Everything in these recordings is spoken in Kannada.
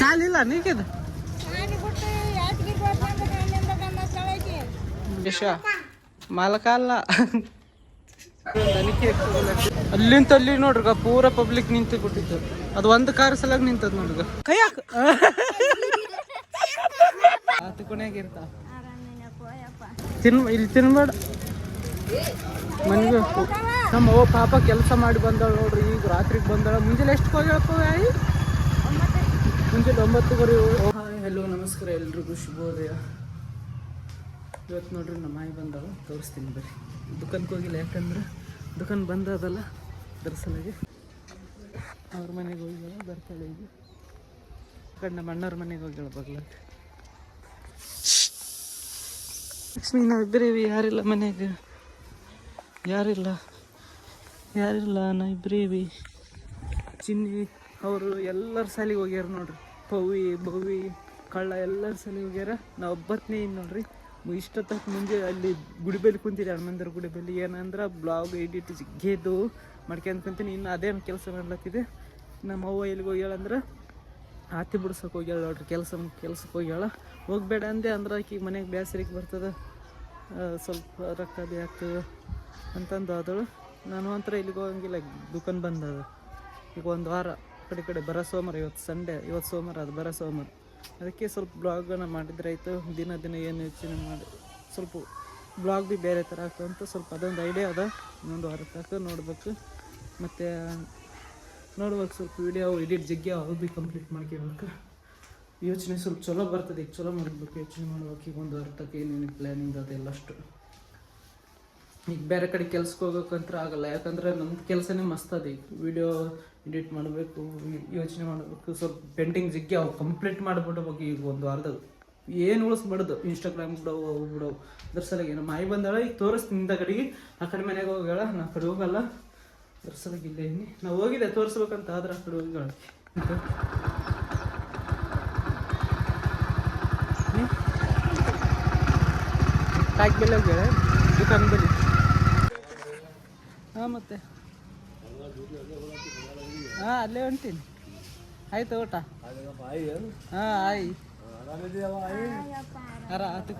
ಸಾಲಿಲ್ಲ ನೀಕಿದ ಯಶ ಮಾಲಕ ಅಲ್ಲ. ಅಲ್ಲಿಂತ ಅಲ್ಲಿ ನೋಡ್ರಿಗ, ಪೂರ ಪಬ್ಲಿಕ್ ನಿಂತು ಬಿಟ್ಟಿತ್ತು ಅದು ಒಂದು ಕಾರ್ ಸಲಾಗ ನಿಂತದ ನೋಡ್ರಿಗ. ಕೈಯಾಕ ಆತು ಕೊನೆಯಾಗ ಇರ್ತಾವ ತಿನ್ ಇಲ್ಲಿ ತಿನ್ಬೇಡ. ಮನೆಗೆ. ನಮ್ಮ ಪಾಪ ಕೆಲಸ ಮಾಡಿ ಬಂದಾಳ ನೋಡ್ರಿ, ಈಗ ರಾತ್ರಿಗೆ ಬಂದಾಳ. ಮುಂಜಾನೆ ಎಷ್ಟು ಹೋಗ್ಯಾಳಪ್ಪ ಮುಂಜಾನೆ ಒಂಬತ್ತುವರೆ ಹಾಯ್ ಹಲೋ ನಮಸ್ಕಾರ, ಎಲ್ರಿಗೂ ಶುಭೋದಯ. ಇವತ್ತು ನೋಡ್ರಿ, ನಮ್ಮ ಮಾಯಿ ಬಂದಾವ. ತೋರಿಸ್ತೀನಿ ಬರ್ರಿ. ದುಕಾನ್ಗೆ ಹೋಗಿಲ್ಲ, ಯಾಕಂದ್ರೆ ದುಕಾನ್ ಬಂದದಲ್ಲ ದರ್ಸಲಾಗಿ ಅವ್ರ ಮನೆಗೆ ಹೋಗ್ಯಾಳ ಬರ್ತಾಳೆ ಈಗ. ಕಣ್ಣ ಕಡೆ ನಮ್ಮ ಅಣ್ಣವ್ರ ಮನೆಗೆ ಹೋಗ್ಯಾಳ ಲಕ್ಷ್ಮಿ ನಾವಿಬ್ಬರೇವಿ ಯಾರಿಲ್ಲ ಮನೆಗೆ? ಯಾರಿಲ್ಲ? ಯಾರಿಲ್ಲ ನಾವಿಬ್ಬರೇವಿ ಚಿನ್ನಿ, ಅವರು ಎಲ್ಲರ ಸಾಲಿಗೆ ಹೋಗ್ಯಾರ ನೋಡ್ರಿ. ಪವಿ ಭವಿ, ಕಳ್ಳ ಎಲ್ಲರ ಸಾಲಿಗೆ ಹೋಗ್ಯಾರ. ನಾವು ಒಬ್ಬತ್ತನೇ ಇನ್ ನೋಡ್ರಿ. ಇಷ್ಟೊತ್ತಕ್ಕೆ ಮುಂದೆ ಅಲ್ಲಿ ಗುಡಿಬೆಲಿ ಕುಂತಿದ್ದೆ ಹನುಮಂದರ ಗುಡಿಬೆಲಿ. ಏನಂದ್ರೆ ಬ್ಲಾಗ್ ಎಡಿಟ್ ಗೆದ್ದು ಮಾಡ್ಕೊಂತ ಕುಂತೀನಿ ಇನ್ನು ಅದೇ ಕೆಲಸ ಮಾಡ್ಲತ್ತಿದೆ. ನಮ್ಮ ಅವ್ವ ಎಲ್ಲಿಗೆ ಹೋಗ್ಯಾಳಂದ್ರೆ ಆತಿ ಬಿಡ್ಸಕ್ಕೆ ಹೋಗ್ಯಾಳ ನೋಡ್ರಿ. ಕೆಲಸ ಕೆಲ್ಸಕ್ಕೆ ಹೋಗ್ಯಾಳ. ಹೋಗ್ಬೇಡ ಅಂದೆ ಅಂದ್ರೆ ಆಕಿ ಮನೆಗೆ ಬೇಸರಿಗೆ ಬರ್ತದೆ. ಸ್ವಲ್ಪ ರೊಕ್ಕ ಆಗ್ತದೆ ಅಂತಂದು ಆದಳು. ನಾನು ಒಂಥರ ಇಲ್ಲಿಗೆ ಹೋಗಂಗಿಲ್ಲ. ದುಕಾನ್ ಬಂದದ ಈಗ ಒಂದು ವಾರ ಕಡೆ ಕಡೆ ಬರೋ ಸೋಮವಾರ, ಇವತ್ತು ಸಂಡೇ ಇವತ್ತು ಸೋಮವಾರ, ಅದು ಬರೋ ಸೋಮವಾರ. ಅದಕ್ಕೆ ಸ್ವಲ್ಪ ಬ್ಲಾಗನ್ನು ಮಾಡಿದ್ರೆ ಆಯಿತು, ದಿನ ದಿನ ಏನು ಯೋಚನೆ ಮಾಡಿ, ಸ್ವಲ್ಪ ಬ್ಲಾಗ್ ಭೀ ಬೇರೆ ಥರ ಆಗ್ತದೆ ಅಂತ ಸ್ವಲ್ಪ ಅದೊಂದು ಐಡಿಯಾ ಅದ, ಇನ್ನೊಂದು ವಾರ ತನಕ ನೋಡ್ಬೇಕು. ಮತ್ತು, ನೋಡ್ಬೇಕು ಸ್ವಲ್ಪ ವಿಡಿಯೋ ಎಡಿಟ್ ಜಗ್ಗಿ ಅವು ಭೀ ಕಂಪ್ಲೀಟ್ ಮಾಡ್ಕೋಬೇಕು ಯೋಚನೆ ಸ್ವಲ್ಪ ಚಲೋ ಬರ್ತದೆ, ಈಗ ಚಲೋ ಮಾಡಬೇಕು, ಯೋಚನೆ ಮಾಡ್ಬೇಕು, ಈಗ ಒಂದು ಅರ್ಥಕ್ಕೆ ಏನೇನು ಪ್ಲ್ಯಾನಿಂಗ್ ಅದೆಲ್ಲ ಅಷ್ಟು. ಈಗ ಬೇರೆ ಕಡೆ ಕೆಲ್ಸಕ್ಕೆ ಹೋಗೋಕ್ಕಂತ್ರ ಆಗಲ್ಲ. ಯಾಕಂದ್ರೆ ನಮ್ಮ ಕೆಲಸನೇ ಮಸ್ತ್ ಅದ ಈಗ. ವಿಡಿಯೋ ಎಡಿಟ್ ಮಾಡಬೇಕು, ಯೋಚನೆ ಮಾಡಬೇಕು. ಸ್ವಲ್ಪ ಪೇಂಟಿಂಗ್ ಜಿಗ್ಗಿ ಅವು ಕಂಪ್ಲೀಟ್ ಮಾಡಿಬಿಡ್ಬೇಕು ಈಗ ಒಂದು ವಾರದಾಗ ಏನು ಉಳಿಸ್ಬಿಡೋದು? ಇನ್ಸ್ಟಾಗ್ರಾಮ್ ಬಿಡವು ಅವು ಅದ್ರ ಸಲಗಿ ನಮ್ಮ ಮಾಯಿ ಬಂದಾಳ, ಈಗ ತೋರಿಸ್ತೀನಿ ಇಂದ ಕಡೆಗೆ. ಆ ಕಡೆ ಮನೆಗೆ ಹೋಗ್ಯಾಳ, ನಾ ಕಡೆ ಹೋಗಲ್ಲ. ಅದ್ರ ಸಲಗಿ ಇಲ್ಲೇ ನಾವು ಹೋಗಿದ್ದೆ, ತೋರಿಸ್ಬೇಕಂತ ಆದ್ರೆ ಆ ಕಡೆ ಹೋಗಿ ಅಂತ ಪ್ಯಾಕ್ ಬೆಲೆ ಹೋಗ್ಯಾಳ? ದುಕಾನ್ ಹಾಂ, ಮತ್ತೆ. ಹಾಂ, ಅಲ್ಲೇ ಹೊಂಟೀನಿ. ಆಯ್ತು, ಊಟ. ಹಾಂ, ಆಯ್. ಅರ ಹತ್ತು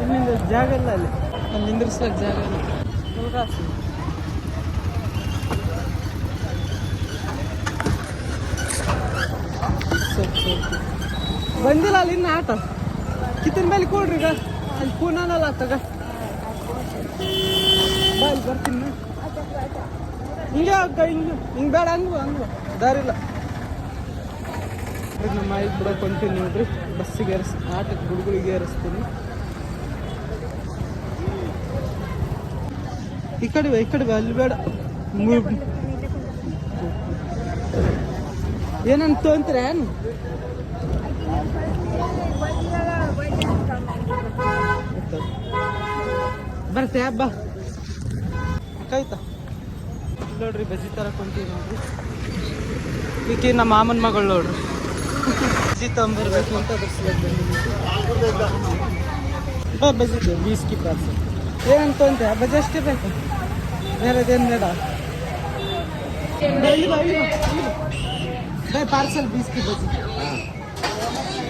ಇಲ್ಲಿಂದ ಜಾಗ ಇಲ್ಲ ಅಲ್ಲಿ. ಅಲ್ಲಿ ನಿಂದ್ರಿಸ್ಲಕ್ ಜಾಗ ಇಲ್ಲ. ಹೋಗಾಸು ಬಂದಿಲ್ಲ ಅಲ್ಲಿ ಇನ್ನು ಆಟ. ಕಿತ್ತಿನ ಮೇಲೆ ಕೊಡ್ರಿ ಈಗ. ಅಲ್ಲಿ ಪೂನಾನಲ್ಲ ತಗ ಬಾ, ಇಲ್ಲಿ ಬರ್ತೀನಿ. ಹಿಂಗೆ ಅಕ್ಕ ಹಿಂಗೆ. ಹಿಂಗೆ ಬೇಡ, ಹಂಗು ಹಂಗು. ದಾರಿಲ್ಲ. ನಮ್ಮ ಮಾಯಿಗೆ ಕೂಡ ಹೊಂಟೀನಿ ನೋಡ್ರಿ. ಬಸ್ಸಿಗೆ ಏರಿಸ್, ಆಟಕ್ಕೆ ಹುಡುಗರಿಗೆ ಏರಿಸ್ತೀನಿ. ಈ ಕಡೆ ಈ ಕಡೆ ಅಲ್ಲಿ ಬೇಡ. ಏನಂತ ಅಂತೀರ ಬರ್ತೆ ಹಬ್ಬ. ಆಯ್ತಾ? ನೋಡ್ರಿ ಬಜ್ಜಿ ತರ ಕುಂತೀವಿ ನೋಡ್ರಿ. ಈಕೆ ನಮ್ಮ ಮಾಮನ ಮಗಳು ನೋಡ್ರಿ. ಬಜ್ಜಿ ತಗೊಂಬರ್ಬೇಕು ಅಂತ ಅದ್ರ ಸಲುವಾಗಿ ಬಂದಿದ್ದೀನಿ ಬಾ ಬಜ್ಜಿ ಬೀಸ್ಕಿ ಪಾರ್ಸಲ್ ಏನಂತ ಅಂತೆ ಬಜ್ಜಿ ಅಷ್ಟೇ ಬೇಕು. ಬೇರೆದೇನು ಬೇಡ. ಪಾರ್ಸಲ್ ಬೀಸ್ಕಿ ಬಜ್ಜಿ.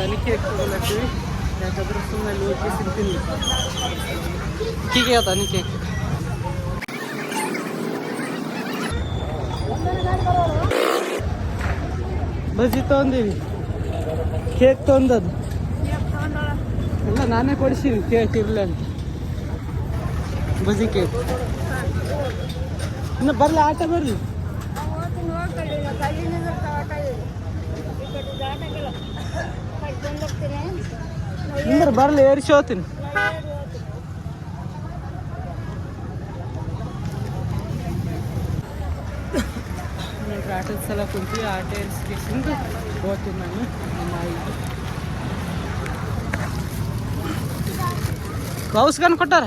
ನನಗೆ ತಗೊಳತ್ತೀವಿ ಯಾಕಂದ್ರೆ ಸುಮ್ಮನೆ ಹೋಗಿ ಸಿಗ್ತೀನಿ. ಹೀಗೆ ಅದ ಅನಿಕೆ ಬಜ್ಜಿ ತೊಗೊಂಡೀವಿ ಕೇಕ್ ತೊಂದದ ಎಲ್ಲ ನಾನೇ ಕೊಡಿಸೀನಿ ಕೇಕ್ ಇರಲಿ ಅಂತ. ಕೇಕ್. ಇನ್ನು ಬರಲಿ, ಆಟ ಬರಲಿ. ಇಂದ್ರ ಬರ್ಲಿ ಏರಿಸಿ ಹೋಗ್ತೀನಿ. ಆಟದ ಸಲ ಕುಂತು ಆಟ ಏರಿಸ್ಕೊಂಡು ಹೋಗ್ತೀನಿ ನಾನು ನಮ್ಮ ಆಯಿತು ಗೌಸ್ಗನ್ ಕೊಟ್ಟಾರ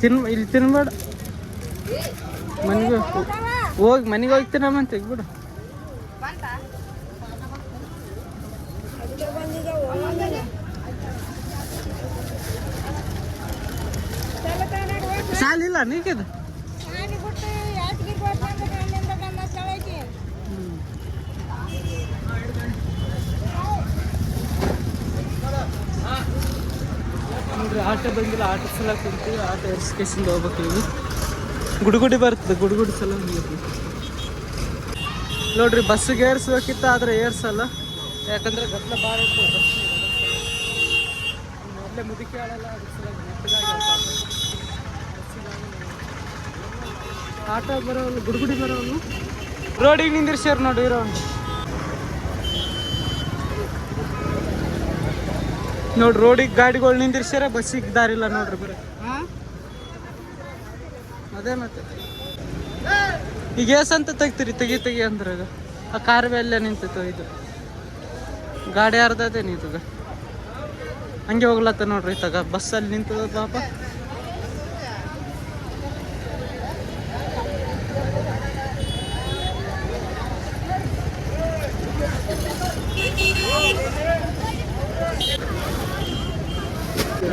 ತಿನ್ ಇಲ್ಲಿ ತಿನ್ಬೇಡ. ಮನೆಗೆ ಹೋಗಿ ಮನೆಗೆ ಹೋಗ್ತೀರಮ್ಮ ಅಂತ ತೆಗ್ಬಿಡು ಸಾಲಿಲ್ಲ ನೀಕಿದು ಆಟ ಬಂದಿಲ್ಲ ಆಟ ಸಲ ಕುಂತೀವಿ ಆಟ ಎರ್ಸ್ಕೇಸಿಂದ ಹೋಗ್ಬೇಕು ಈಗ ಗುಡುಗುಡಿ ಬರ್ತದೆ, ಗುಡುಗುಡಿ ಸಲ ನೋಡ್ರಿ ಬಸ್ಸಿಗೆ ಏರ್ಸ್ಬೇಕಿತ್ತು, ಆದ್ರೆ ಏರ್ಸಲ್ಲ. ಯಾಕಂದ್ರೆ ಗದ್ದಲ ಬಸ್ ಮೊದಲೇ ಮುದುಕಿ ಆಟ ಬರೋಲ್ಲ ಗುಡುಗುಡಿ ಬರೋನು. ರೋಡಿಗೆ ನಿಂದಿರ್ಸ್ಯಾರ ನೋಡಿ ಇರೋ ನೋಡ್ರಿ ರೋಡಿಗೆ ಗಾಡಿಗಳು ನಿಂದಿರ್ಸ್ಯಾರ ಬಸ್ಸಿಗೆ ದಾರಿಲ್ಲ ನೋಡ್ರಿ ಬರೀ ಅದೇ ಮತ್ತೆ. ಈಗ ಅಂತ ತೆಗ್ತೀರಿ, ತೆಗಿ ತೆಗಿ ಅಂದ್ರೆ ಈಗ. ಆ ಕಾರ್ ಮೇಲೆ ನಿಂತಿತ್ತು ಇದು. ಗಾಡಿ ಅರ್ಧದೇ ನಿಂತದ. ಹಂಗೆ ಹೋಗ್ಲತ್ತ ನೋಡ್ರಿ ತಗ. ಬಸ್ಸಲ್ಲಿ ನಿಂತದ ಪಾಪ.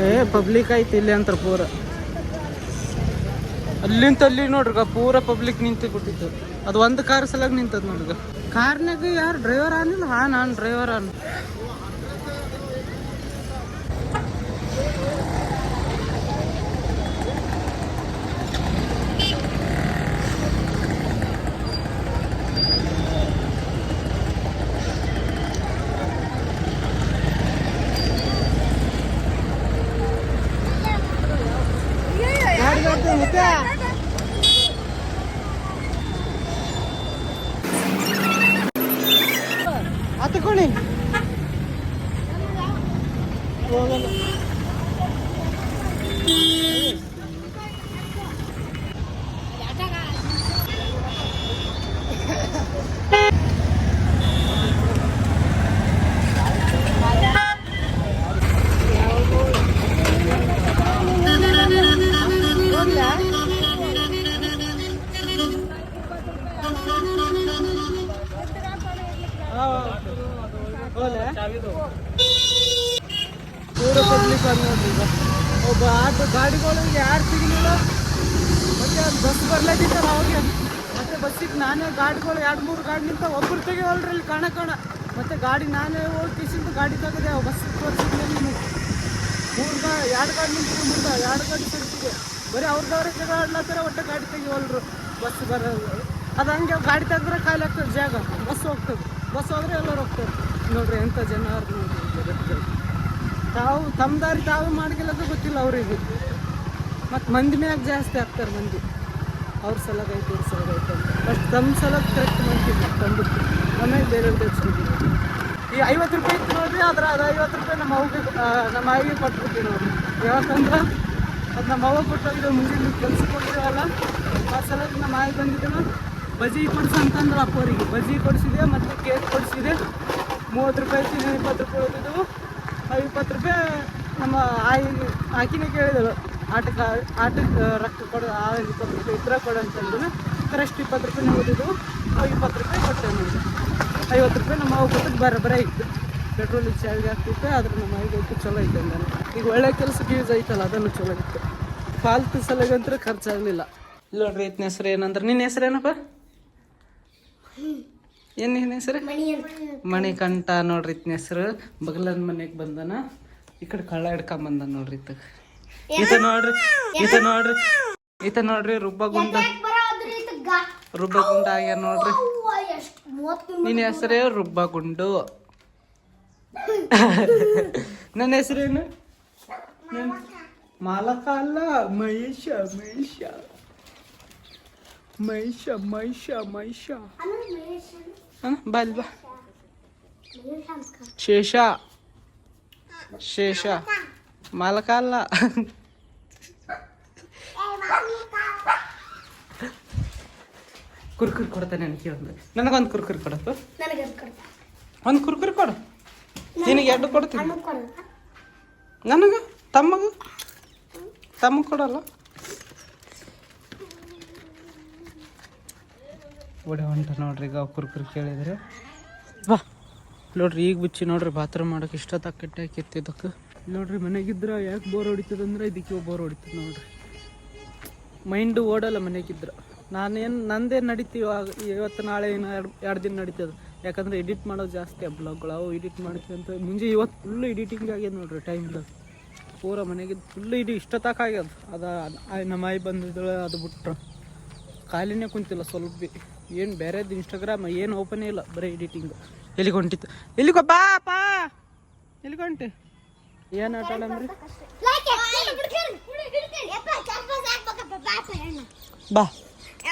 ಏ ಪಬ್ಲಿಕ್ ಐತಿ ಇಲ್ಲಿ ಅಂತ ಪೂರ. ಅಲ್ಲಿಂತ ಅಲ್ಲಿ ನೋಡ್ರಿ ಪೂರ ಪಬ್ಲಿಕ್ ನಿಂತು ಬಿಟ್ಟಿತ್ತು. ಅದು ಒಂದು ಕಾರ್ ಸಲಾಗ ನಿಂತದ ನೋಡ್ರಿ ಕಾರ್ನಾಗ ಯಾರು ಡ್ರೈವರ್ ಆನಿಲ್ಲ ಹಾ, ನಾನು ಡ್ರೈವರ್ ಆನ್ ಸಿಗಲಿಲ್ಲ ಮತ್ತೆ ಅದು ಬಸ್ ಬರ್ಲೇದಿತ್ತಲ್ಲ ಅವಾಗೆ. ಮತ್ತೆ ಬಸ್ಸಿಗೆ ನಾನೇ ಗಾಡಿಗಳು ಎರಡು ಮೂರು ಗಾಡಿ ನಿಂತ ಒಬ್ಬರು ತೆಗಿಯೋಲ್ರಿ ಇಲ್ಲಿ ಕಾಣ ಕಾಣ. ಮತ್ತೆ ಗಾಡಿ ನಾನೇ ಹೋಗಿ ಕಿಸಿಂದು ಗಾಡಿ ತೆಗೆದೆ ಬಸ್ ತೋರಿಸಿದ್ಮೇಲೆ ನೀನು. ಮೂರು ಗಾ ಎರಡು ಗಾಡಿ ನಿಂತು ಮುಂದೆ ಎರಡು ಗಾಡಿ ತೆಗಿತಿದೆ ಬರೀ ಅವ್ರದವ್ರೆ ಜಗಳ ಒಟ್ಟೆ ಗಾಡಿ ತೆಗಿಯೋಲ್ರು. ಬಸ್ ಬರೋದು ಅದು ಹಂಗೆ ಗಾಡಿ ತೆಗೆದ್ರೆ ಖಾಲಿ ಆಗ್ತದೆ ಜಾಗ. ಬಸ್ ಹೋಗ್ತದೆ. ಬಸ್ ಹೋದ್ರೆ ಎಲ್ಲರೂ ಹೋಗ್ತಾರೆ. ನೋಡ್ರಿ ಎಂಥ ಜನ ತಾವು ತಮ್ಮ ದಾರಿ ತಾವು ಮಾಡ್ಕೊಳ್ಳೋದು ಗೊತ್ತಿಲ್ಲ ಅವರಿಗೆ. ಮತ್ತು ಮಂದಿ ಮ್ಯಾಗ ಜಾಸ್ತಿ ಆಗ್ತಾರೆ ಮಂದಿ. ಅವ್ರ ಸಲಗ ಐತೆ, ಇವ್ರ ಸಲಗ ಐತೆ ಅಂತ. ಫಸ್ಟ್ ತಮ್ಮ ಸಲಗ ಕರೆಕ್ಟ್ ಮಾಡ್ತೀವಿ ತಂದು ಆಮೇಲೆ ಬೇರೆ ತೆಗ್ಸ್ಬಿಟ್ಟಿವಿ ಈ ಐವತ್ತು ರೂಪಾಯಿ ಇತ್ತು ನೋಡ್ರಿ, ಆದ್ರೆ ಅದು ಐವತ್ತು ರೂಪಾಯಿ ನಮ್ಮ ಅವ್ಗೆ ನಮ್ಮ ಆಯಿಗೆ ಕೊಟ್ಬಿಡ್ತೀವಿ ನೋಡ್ರಿ ಯಾಕಂದ್ರೆ ಅದು ನಮ್ಮ ಅವ್ವ ಕೊಟ್ಟೋಗಿದ್ದು ಮುಂದಿನ ಕೆಲ್ಸಕ್ಕೆ ಹೋಗಿರೋಲ್ಲ ಆ ಸಲಕ್ಕೆ ನಮ್ಮ ಆಯಿ ಬಂದಿದ್ದನು ಬಜಿ ಕೊಡಿಸು ಅಂತಂದ್ರೆ ಅಪ್ಪವರಿಗೆ ಬಜಿ ಕೊಡಿಸಿದೆ, ಮತ್ತು ಕೇಕ್ ಕೊಡಿಸಿದೆ. ಮೂವತ್ತು ರೂಪಾಯಿ ತಿನ್ನ ಇಪ್ಪತ್ತು ರೂಪಾಯಿ ಹೋಗಿದ್ದೆವು ಆ ಇಪ್ಪತ್ತು ರೂಪಾಯಿ ನಮ್ಮ ಆಯಿ ಆಕಿನೇ ಕೇಳಿದಳು. ಆಟಕ್ಕೆ ಆಟಕ್ಕೆ ರೊಕ್ಕ ಕೊಡು, ಆ, ಇಪ್ಪತ್ತು ರೂಪಾಯಿ ಇದ್ರ ಕೊಡು ಅಂತಂದ್ರೆ ಕರೆಕ್ಟ್ ಇಪ್ಪತ್ತು ರೂಪಾಯಿ ನೋಡಿದ್ರು ಇಪ್ಪತ್ತು ರೂಪಾಯಿ ಕೊಟ್ಟೆ ನೋಡಿ ಐವತ್ತು ರೂಪಾಯಿ ನಮ್ಮ ಅವು ಕೊಟ್ಟದ್ದು ಬರಬರೇ ಇತ್ತು. ಪೆಟ್ರೋಲ್ ಚಾರ್ಜ್ ಆಗ್ತಿತ್ತು, ಆದ್ರೆ ನಮ್ಮ ಐತಿ ಚಲೋ ಐತೆ ನಾನು ಈಗ ಒಳ್ಳೆ ಕೆಲಸಕ್ಕೆ ಯೂಸ್ ಐತಲ್ಲ ಅದನ್ನು ಚಲೋ ಇತ್ತು. ಫಾಲ್ತು ಸಲಗಂತ್ರ ಖರ್ಚಾಗಲಿಲ್ಲ ಇಲ್ಲ ನೋಡ್ರಿ ಇತ್ತಿನ ಹೆಸರು ಏನಂದ್ರೆ, ನಿನ್ನ ಹೆಸರೇನಪ್ಪ ಏನು ನಿನ್ನ ಹೆಸರು? ಮಣಿಕಂಠ ನೋಡ್ರಿ ಇತ್ತಿನ ಹೆಸರು. ಬಗಲನ್ ಮನೆಗೆ ಬಂದನ. ಈ ಕಡೆ ಕಳ್ಳ ಹಿಡ್ಕೊಂಬಂದ ನೋಡ್ರಿ ಇತ್ತ ಈತ ನೋಡ್ರಿ ಈತ ನೋಡ್ರಿ ಈತ ನೋಡ್ರಿ ರುಬ್ಬಗುಂಡ. ರುಬ್ಬಗುಂಡ ಆಗ್ಯಾರ ನೋಡ್ರಿ. ನಿನ್ನ ಹೆಸರೇ ರುಬ್ಬಗುಂಡು. ನನ್ನ ಹೆಸರೇನು ಮಾಲಕ. ಅಲ್ಲ ಮಹೇಶ ಮಹೇಶ ಮಹೇಶ ಮಹೇಶ ಮಹೇಶ ಬಲ್ವಾ ಶೇಷ. ಶೇಷ. ಮಾಲಕ ಅಲ್ಲ. ಕುರ್ಕುರಿ ಕೊಡ್ತಾನೆ ನನಗೆ ಒಂದು. ನನಗೊಂದು ಕುರ್ಕುರಿ ಕೊಡಪ್ಪ ನನಗೆ ಕೊಡು ಒಂದು ಕುರ್ಕುರಿ ಕೊಡು. ನಿನಗೆ ಎರಡು ಕೊಡ್ತೀನಿ. ನನಗ ಕೊಡು ನನಗೆ? ತಮ್ಮಗ? ತಮ್ಮ ಕೊಡಲ್ಲ? ಒಡೆ ಹೊಂಟ ನೋಡ್ರಿ ಈಗ ಕುರ್ಕುರ್ ಕೇಳಿದ್ರೆ. ಬಾ. ನೋಡ್ರಿ ಈಗ ಬಿಚ್ಚಿ ನೋಡ್ರಿ ಬಾತ್ರೂಮ್ ಮಾಡೋಕೆ ಇಷ್ಟ ತಕ್ಕಟ್ಟೆ ಇದಕ್ಕೆ ನೋಡ್ರಿ ಮನೆಗಿದ್ರೆ ಯಾಕೆ ಬೋರ್ ಹೊಡಿತದಂದ್ರೆ ಇದಕ್ಕೆ ಬೋರ್ ಹೊಡಿತದೆ ನೋಡ್ರಿ. ಮೈಂಡು ಓಡಲ್ಲ ಮನೆಗಿದ್ರೆ. ನಾನೇನು ನಂದೇನು ನಡೀತೀವ ಇವತ್ತು ನಾಳೆ ಏನು ಎರಡು ಎರಡು ದಿನ ನಡೀತದೆ. ಯಾಕಂದ್ರೆ ಎಡಿಟ್ ಮಾಡೋದು ಜಾಸ್ತಿ ಬ್ಲಾಗ್ಗಳು ಅವು ಎಡಿಟ್ ಮಾಡ್ತೀವಿ ಅಂತ. ಮುಂಜೆ ಇವತ್ತು ಫುಲ್ಲು ಎಡಿಟಿಂಗ್ ಆಗ್ಯದ ನೋಡ್ರಿ ಟೈಮ್ದಾಗ ಪೂರ ಮನೆಗೆ ಫುಲ್ಲು ಇಡೀ ಇಷ್ಟ ತಕ ಆಗ್ಯದ. ಅದ ನಮ್ಮ ಆಯಿ ಬಂದಿದ್ದಳು ಅದು ಬಿಟ್ರು. ಖಾಲಿನೇ ಕುಂತಿಲ್ಲ ಸ್ವಲ್ಪ ಏನು ಬೇರೆದು ಇನ್ಸ್ಟಾಗ್ರಾಮ್ ಏನು ಓಪನೇ ಇಲ್ಲ, ಬರೀ ಎಡಿಟಿಂಗ್ ಎಲ್ಲಿಗೆ ಹೊಂಟಿತ್ತು ಎಲ್ಲಿಗೆ ಬಾ ಎಲ್ಲಿಗೆ ಹೊಂಟಿ ಏನು ಆಟ ಆಡಮ್ರಿ ಬಾ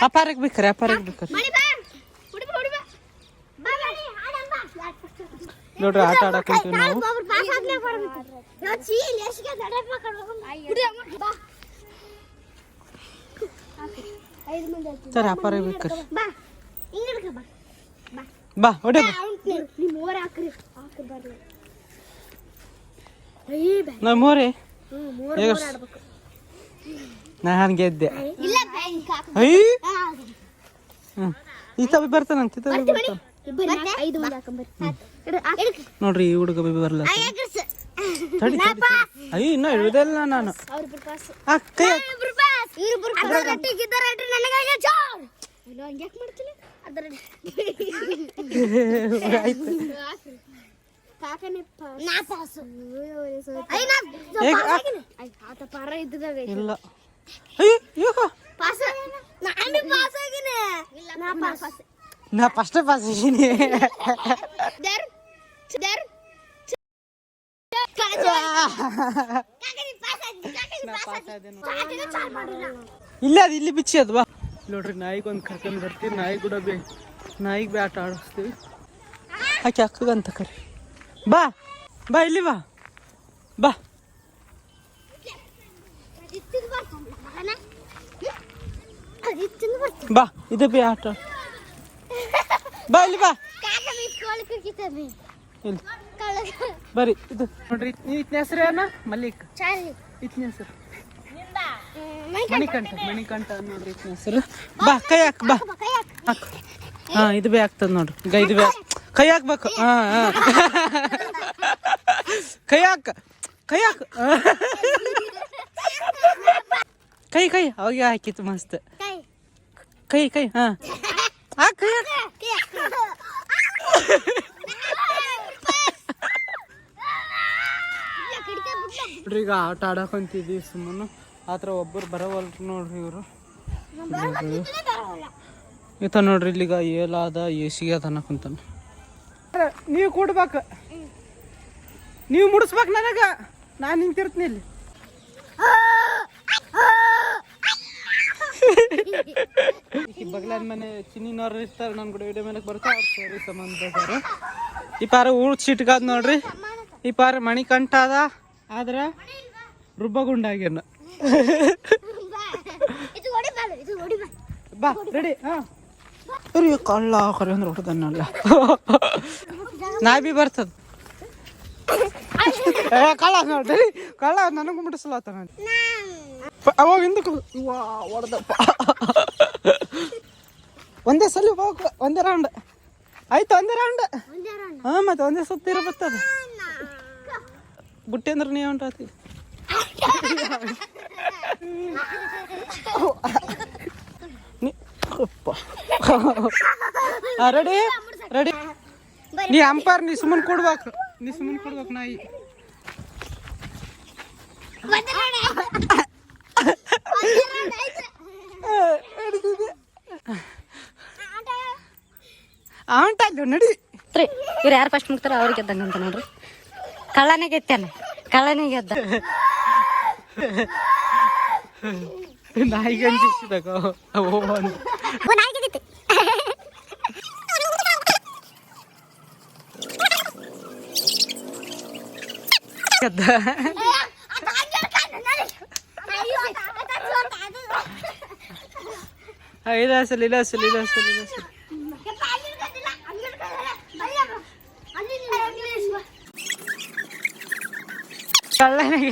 ಅಪಾರಕ್ಕೆ ಬೇಕಾರೆ ಅಪಾರಕ್ಕೆ ಬೇಕಾರೆ ನೋಡ್ರಿ ಆಟ ಆಡಕ್ ಕುಂತೀವಿ ನಾವು ಐದು ಮಂದಿ ಆಯ್ತು ಸರಿ ಅಪಾರಕ್ಕೆ ಬೇಕಾರೆ ಬಾ ಹಿಂಗಡ್ಕ ಬಾ ಬಾ ಬಾ ಹೊಡೆ ಬಾ ನಿಮ್ಮ ಓರ್ ಹಾಕ್ರಿ ಹಾಕ್ರಿ ಬರ್ರಿ ಅಯ್ಯ ಬ್ಯಾ ನಾವು ಮೋರೆ ನಾನು ಗೆದ್ದೆ ಈ ಬರ್ತಾನಂತ ಹಾಕೊಂಬರ್ರಿ ನೋಡ್ರಿ ಈ ಹುಡುಗ ಬಿ ತಡಿ. ಅಯ್ಯ ಇನ್ನ ಇಳುದಿಲ್ಲ ನಾನು. ಆಯ್ತು. ಇಲ್ಲ ಅಯ್ಯ ಈಗ ಪಾಸ್ ನಾನು ಪಾಸ್ ಆಗಿನಿ ನಾ ಪಾಸ್ ನಾ ಫಸ್ಟ್ ಪಾಸ್ ಇದೀನಿ ದರ್ ದರ್ ಕಾಕನಿ ಪಾಸ್ ಆಗಿ ಕಾಕನಿ ಪಾಸ್ ಆಗಿ ಚಾಲ್ ಮಾಡಿಲ್ಲ ಇಲ್ಲ ಅದು ಇಲ್ಲಿ ಬಿಚ್ಚಿ ಅದು ಬಾ ನೋಡ್ರಿ ನಾಯಿಗೆ ಒಂದು ಕರ್ಕೊಂಡು ಬರ್ತೀವಿ ನಾಯಿ ಕೂಡ ಬೇ ನಾಯಿಗೆ ಬಿ ಆಟ ಆಡಿಸ್ತೀವಿ ಆಕೆ ಅಕ್ಕಗಂತ ಕರಿ ಬಾ ಬಾ ಇಲ್ಲಿ ಬಾ ಬಾ. ಬಾ ಇದು ಬಿ ಆಟ. ಬಾ ಇಲ್ಲಿ ಬಾ. ಇಲ್ಲಿ. ಬರಿ ಬರ್ರಿ ಇದು. ನೋಡ್ರಿ ಇತ್ನ ಹೆಸರು ಏನ ಮಲ್ಲಿಕ್. ಇತ್ನ ಹೆಸರು. ಮಣಿಕಂಠ ಮಣಿಕಂಠ ನೋಡ್ರಿ ಇತ್ನ ಹೆಸರು. ಬಾ ಕೈ ಹಾಕ್ ಬಾ. ಹಾಕ್. ಹಾ ಇದು ಬಿ ಆಗ್ತದ ನೋಡ್ರಿ ಈಗ ಇದು ಬೇ ಕೈ ಹಾಕ್ಬೇಕು. ಹಾ ಹಾ. ಕೈ ಹಾಕ ಕೈ ಹಾಕ. ಕೈ ಕೈ. ಅವಾಗ ಹಾಕಿತ್ತು ಮಸ್ತ್. ಕೈ. ಕೈ ಹಾ. ಹಾಕ್ ಕೈ. ನೋಡ್ರಿ ಈಗ ಆಟ ಆಡಕೊಂತಿದ್ವಿ ಸುಮ್ಮನೆ. ಆತರ ಒಬ್ಬರು ಬರವಲ್ರು ನೋಡ್ರಿ ಇವರು. ಈತ ನೋಡ್ರಿ ಇಲ್ಲಿಗ ಏಲಾದ ಏಸಿಗೆ ಅದ ಕುಂತಾನ. ನೀವು ಕೊಡ್ಬೇಕು. ನೀವು ಮುಡಿಸ್ಬೇಕು ನನಗ. ನಾನು ನಿಂತಿರ್ತೀನಿ ಇಲ್ಲಿ. ಈ ಬಗ್ಲಾನ್ ಮನೆ ಚಿನ್ನಿನವ್ರು ಇರ್ತಾರೆ ನನ್ನ ಕೂಡ ವಿಡಿಯೋ ಮೇಲೆ ಬರ್ತಾರೆ. ಅವ್ರ ಸರಿ ಸಂಬಂಧ ಈ ಪಾರ ಊಳು ಚಿಟ್ಕಾದ್ ನೋಡ್ರಿ. ಈ ಪಾರ ಮಣಿಕಂಠ ಅದ. ಆದ್ರ ರುಬ್ಬ ಬಾ. ಇದು ಹೊಡಿಬಾರ್ದು, ಇದು ಹೊಡಿಬಾರ್ದು. ಬಾ ರೆಡಿ ಹಾ. ಸರಿ ಕಳ್ಳ ಕರಿ ಅಂದ್ರೆ ಹೊಡೆದನ್ನಲ್ಲ ನಾಯಿ ಬಿ ಬರ್ತದ ಏ ಕಳ್ಳ ನೋಡ್ರಿ ಕಳ್ಳ ನನಗೂ ಮುಟ್ಟಿಸ್ಲತ್ತ ನಾನು ಅವಾಗ ಹಿಂದಕ್ಕೆ ವಾ ಹೊಡೆದಪ್ಪ ಒಂದೇ ಸಲ ಹೋಗ ಒಂದೇ ರೌಂಡ್ ಆಯ್ತು ಒಂದೇ ರೌಂಡ್. ಹಾ ಮತ್ತೆ ಒಂದೇ ಸುತ್ತಿರ ಬರ್ತದ ಬುಟ್ಟಿ ಅಂದ್ರೆ ನೀ ಹೊಂಟಾತಿ ರೆಡಿ ರೆಡಿ ನೀ ಅಂಪರ್ ನೀ ಸುಮ್ಮನೆ ಕೊಡ್ಬೇಕು. ನೀ ಸುಮ್ಮನೆ ಕೊಡ್ಬೇಕು ನಾಯಿ. ಒಂದೇ round ಆಯ್ತು. ಒಂದೇ round ಆಯ್ತು. ಆಟ ಆಂಟಲ್ಲ ನಡಿ. ರೀ ಇವ್ರು ಯಾರು ಫಸ್ಟ್ ಮುಗ್ತಾರ ಅವ್ರಿಗೆ ಗೆದ್ದಂಗೆ ಅಂತ ನೋಡ್ರಿ. ಕಳ್ಳನೇ ಗೆದ್ದಾನೆ ಕಳ್ಳನೇ ಗೆದ್ದ. ನಾಯಿಗೆ ಅಂಜಿಸಿದಾಗ ಓ ஒரு நாளைக்கு வித்து ಇಲ್ಲ ಸಲ ಇಲ್ಲ ಸಲ ಇಲ್ಲ ಸಲ ಇಲ್ಲ ಸಲ ಕಳ್ಳನಿಗೆ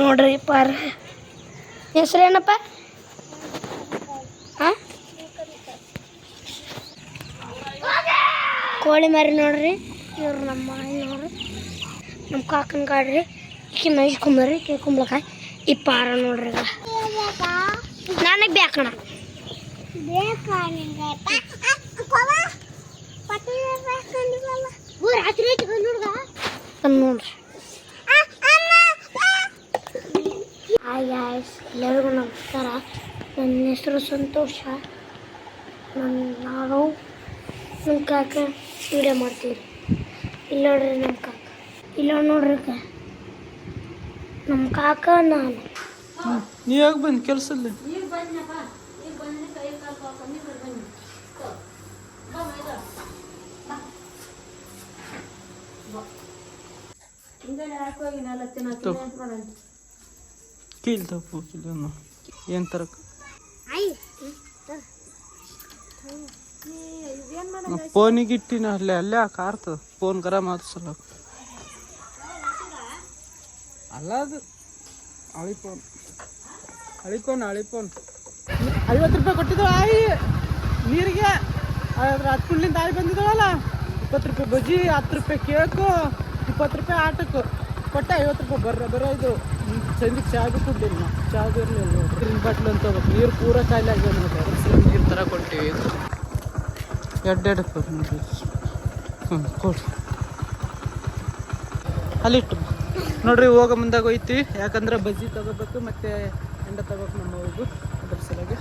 ನೋಡ್ರಿ ಪಾರ. ಹೆಸರೇನಪ್ಪ? ಕೋಳಿ ಮರಿ ನೋಡ್ರಿ, ಇವ್ರು ನಮ್ಮ ನೋಡ್ರಿ. ನಮ್ಮ ಕಾಕನ ಗಾಡ್ರಿ ಈಕಿ ಕೇ ಕುಂಬಳಕಾಯಿ. ಈ ಪಾರ ನೋಡ್ರಿ ನನಗೆ ಬೇಕಣ ನೋಡ್ರಿ. ಗಾಯ್ಸ್ ಎಲ್ಲರಿಗೂ ನಮಸ್ಕಾರ. ನನ್ನ ಹೆಸರು ಸಂತೋಷ. ನನ್ನ ನಾನು ನಮ್ಮ ಕಾಕ ವಿಡಿಯೋ ಮಾಡ್ತೀವಿ ಇಲ್ಲ ನೋಡ್ರಿ ನಮ್ಮ ಕಾಕ. ಇಲ್ಲ ನೋಡ್ರಿ ಕ ನಮ್ಮ ಕಾಕ ನಾನು. ನೀ ಯಾಕೆ ಬಂದು ಕೆಲಸದಲ್ಲಿ ಕೀಲ್ ತಪ್ಪು ಕಿಲನ್ನು ಏನು ತರಕ ಫೋನಿಗೆ ಇಟ್ಟಿನ ಅಲ್ಲೇ ಅಲ್ಲೇ ಕಾರ್ತದ ಫೋನ್ ಕರ ಮಾತಿಸಲ್ಲ ಅಲ್ಲ ಅದು ಹಳಿ ಫೋನ್ ಹಳಿ ಫೋನ್ ಹಳಿ ಫೋನ್ ಐವತ್ತು ರೂಪಾಯಿ ಕೊಟ್ಟಿದ್ದವ ಆಯಿ! ನೀರಿಗೆ? ಅದ್ರ ಹತ್ತು ಕುಳ್ಳಿಂದ ಆಯಿ ಬಂದಿದ್ದವಲ್ಲ ಇಪ್ಪತ್ತು ರೂಪಾಯಿ ಬಜ್ಜಿ ಹತ್ತು ರೂಪಾಯಿ ಕೇಕು ಇಪ್ಪತ್ತು ರೂಪಾಯಿ ಆಟಕ್ಕೆ. ಕೊಟ್ಟೆ ಐವತ್ತು ರೂಪಾಯಿ ಬರ್ರ ಬರೋ ಇದು. ಸಂಜೆಗೆ ಚಾ ಕೊಡ್ಲಿಲ್ಲ ಕುಡ್ಲಿಲ್ಲ ನಾವು ಚಾ ಬಿ ಇರಲಿಲ್ಲ ನೀರಿನ ಬಾಟ್ಲು ಅಂತ ಹೋಗ್ಬೇಕು. ನೀರು ಪೂರ ಖಾಲಿ ಆಗಿದೆ ನೋಡ್ರಿ ನೀರು ತರ ಕೊಟ್ಟಿವಿ. ರೂಪಾಯಿ ನೋಡ್ರಿ ಹ್ಞೂ ಕೊಡಿ. ಅಲ್ಲಿಟ್ಟು. ನೋಡ್ರಿ ಹೋಗ ಮುಂದಾಗ ಹೋಯ್ತಿ. ಯಾಕಂದ್ರೆ ಬಜ್ಜಿ ತಗೋಬೇಕು ಮತ್ತೆ ಎಂಡ ತಗೋಬೇಕು ನಮ್ಮ ಹೋಗು ಅದ್ರ ಸಲುವಾಗಿ.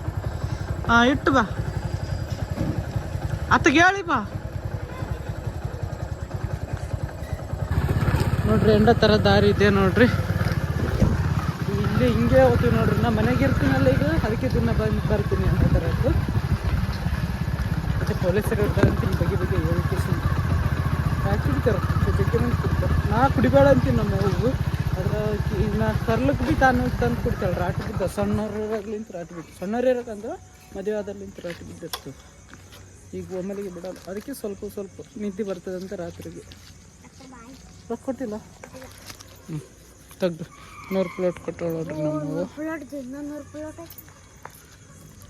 ಹಾಂ ಇಟ್ಟು ಬಾ. ಅತ್ತಗೆ ಹೇಳಿ ಬಾ. ನೋಡ್ರಿ ಎಂಡ ಥರ ದಾರಿ ಇದೆ ನೋಡ್ರಿ. ಇಲ್ಲಿ ಹಿಂಗೆ ಹೋಗ್ತೀವಿ ನೋಡ್ರಿ. ನಾ ಮನೆಗೆ ಇರ್ತೀನಲ್ಲ ಈಗ ಅದಕ್ಕೆ ದಿನ ಬಂದು ಬರ್ತೀನಿ ಅಂತ ಥರದ್ದು ಮತ್ತು ಪೊಲೀಸರು ಇರ್ತಾರೆ ಅಂತ ನಿಮ್ಮ ಬಗ್ಗೆ ಬಗ್ಗೆ ಹೇಳಿಕೆ ಯಾಕೆ ಕುಡಿತಾರೆ? ಜಗ್ಗೆ ಮಂದಿ ಕುಡಿತಾರೆ. ನಾ ಕುಡಿಬೇಡ ಅಂತೀನಿ ನಮ್ಮ ಹೂವು ಅದ್ರ ಈಗ ನಾ ತರ್ಲಕ್ಕೆ ಬಿ ತಾನು ತಂದು ಕುಡ್ತಾಳೆ. ರಾಟಿ ಬಿದ್ದ. ಸಣ್ಣವ್ರಾಗ್ಲಿಂತ ರಾಟಿ ಬಿಟ್ಟು ಸಣ್ಣವ್ರು ಇರೋಕ್ಕಂದ್ರೆ ಮದುವೆ ಆದಲ್ಲಿಂತ ರಾಟಿ ಬಿದ್ದಿರ್ತು. ಈಗ ಒಮ್ಮೆಲಿಗೆ ಬಿಡಲ್ಲ. ಅದಕ್ಕೆ ಸ್ವಲ್ಪ ಸ್ವಲ್ಪ ನಿದ್ದೆ ಬರ್ತದೆ ಅಂತ ರಾತ್ರಿಗೆ ರೊಕ್ಕ ಕೊಟ್ಟಿಲ್ಲ ಹ್ಞೂ ತೆಗ್ದು ನೂರು ಪ್ಲೇಟ್ ಕೊಟ್ಟೋಳ್ರಿ ನಮ್ಮವು.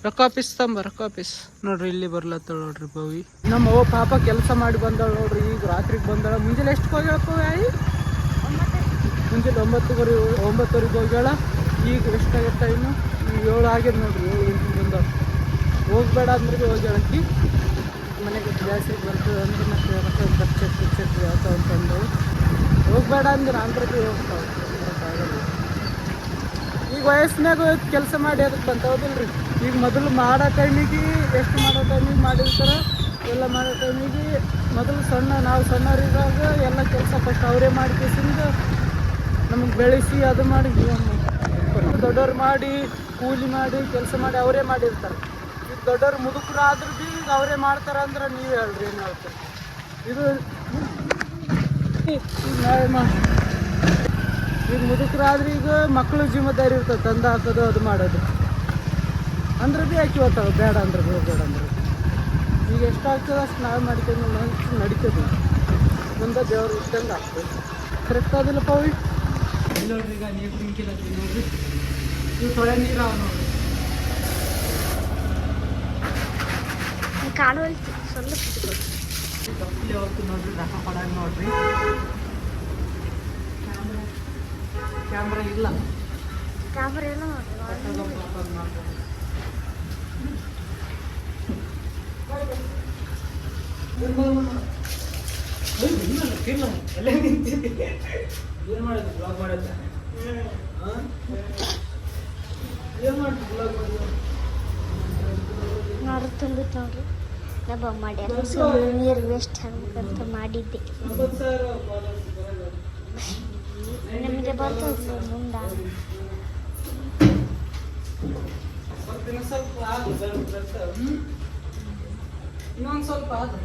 ರೊಕ್ಕ ಆಫೀಸ್ ತಂಬ ರೊಕ್ಕ ಆಫೀಸ್. ನೋಡ್ರಿ ಇಲ್ಲಿ ಬರ್ಲತ್ತಳ ನೋಡ್ರಿ ಬವಿ ನಮ್ಮ ಅವ್ವ ಪಾಪ ಕೆಲಸ ಮಾಡಿ ಬಂದಾಳ ನೋಡ್ರಿ ಈಗ ರಾತ್ರಿಗೆ ಬಂದಾಳ. ಮುಂಜಾನೆ ಎಷ್ಟು ಹೋಗ್ಯಾಳಪ್ಪ ಆಯಿ ಮುಂಜಾನೆ ಒಂಬತ್ತುವರೆ ಒಂಬತ್ತುವರೆಗೆ ಹೋಗ್ಯಾಳ. ಈಗ ಎಷ್ಟಾಗೈತೆ ಇನ್ನು? ಏಳು ಆಗ್ಯದ ನೋಡ್ರಿ ಏಳು ಎಂಟು ಬಂದಾಳ. ಹೋಗ್ಬೇಡ ಅಂದ್ರೆ ಹೋಗ್ಯಾಳಕ್ಕಿ ಮನೆಗೆ ಜಾಸ್ತಿ ಬರ್ತದೆ ಅಂದ್ರೆ ಮತ್ತೆ ರೊಕ್ಕ ಖರ್ಚು ಖರ್ಚು ಅಂತಂದು ಹೋಗ್ಬೇಡ ಅಂದ್ರೆ ಅಂದ್ರೆ. ಈಗ ವಯಸ್ಸಿನಾಗ ಕೆಲಸ ಮಾಡಿ ಅದಕ್ಕೆ ಬಂತ ಹೌದಿಲ್ರಿ ಈಗ ಮೊದಲು ಮಾಡೋ ಟೈಮಿಗೆ ಎಷ್ಟು ಮಾಡೋ ಟೈಮಿಗೆ ಮಾಡಿರ್ತಾರೆ ಎಲ್ಲ ಮಾಡೋ ಟೈಮಿಗೆ ಮೊದಲು ಸಣ್ಣ ನಾವು ಸಣ್ಣವರಿದ್ದಾಗ ಎಲ್ಲ ಕೆಲಸ ಫಸ್ಟ್ ಅವರೇ ಮಾಡಿ ಕೇಸಿಂದ ನಮಗೆ ಬೆಳೆಸಿ ಅದು ಮಾಡಿ ದೊಡ್ಡವ್ರು ಮಾಡಿ, ಕೂಲಿ ಮಾಡಿ, ಕೆಲಸ ಮಾಡಿ ಅವರೇ ಮಾಡಿರ್ತಾರೆ. ಈಗ ದೊಡ್ಡವ್ರು ಮುದುಕರಾದ್ರೂ ಭೀ ಈಗ ಅವರೇ ಮಾಡ್ತಾರೆ ಅಂದ್ರೆ ನೀವು ಹೇಳ್ರಿ, ಏನು ಹೇಳ್ತಾರೆ? ಇದು ಈಗ ನಾವೇ ಮಾಡಿ ಈಗ ಮುದುಕರಾದ್ರೆ ಈಗ ಮಕ್ಕಳು ಜಿಮ್ಮದಾರಿ ಇರ್ತದೆ ತಂದು ಹಾಕೋದು ಅದು ಮಾಡೋದು. ಅಂದ್ರೆ ಭೀ ಹಾಕಿ ಹೋಗ್ತಾವೆ ಬೇಡ ಅಂದ್ರೆ ಭೀ ಬೇಡ ಅಂದ್ರೆ. ಈಗ ಎಷ್ಟು ಆಗ್ತದೆ ಅಷ್ಟು ನಾವೇ ಮಾಡ್ಕೊಂಡು ಮನ್ಸು ನಡೀತದೆ. ಮುಂದೆ ದೇವ್ರು ಇದ್ದಂಗೆ ಆಗ್ತದೆ. ಕರೆಕ್ಟ್ ಆದಿಲ್ಲಪ್ಪ ಅವಿ ನೋಡ್ರಿ ಈಗ ನೀರು ಕುಂಕಿಲತ್ತಿ ನೋಡ್ರಿ. ಇವು ತೊಳೆ ನೀರು ಅವ ನೋಡ್ರಿ. ಕಾಲು ಸ್ವಲ್ಪ ಇಲ್ಲಿ ಹೋಗ್ತು ನೋಡ್ರಿ ರೊಕ್ಕ ಕೊಡಂಗ ನೋಡ್ರಿ. ಕ್ಯಾಮ್ರಾ ಇಲ್ಲ. ಕ್ಯಾಮ್ರಾ ಎಲ್ಲ ಏನ್ ಬ್ಲಾಗ್ ಏನ್ ಬ್ಲಾಗ್ ನೀರು ವೇಸ್ಟ್ ಆಗ್ಬೇಕಂತ ಮಾಡಿದ್ದೆ. ನಿಮಗೆ ಬರ್ತದೆ ಸರ್ ಮುಂದ ಇನ್ನೊಂದು ಸ್ವಲ್ಪ ಅದು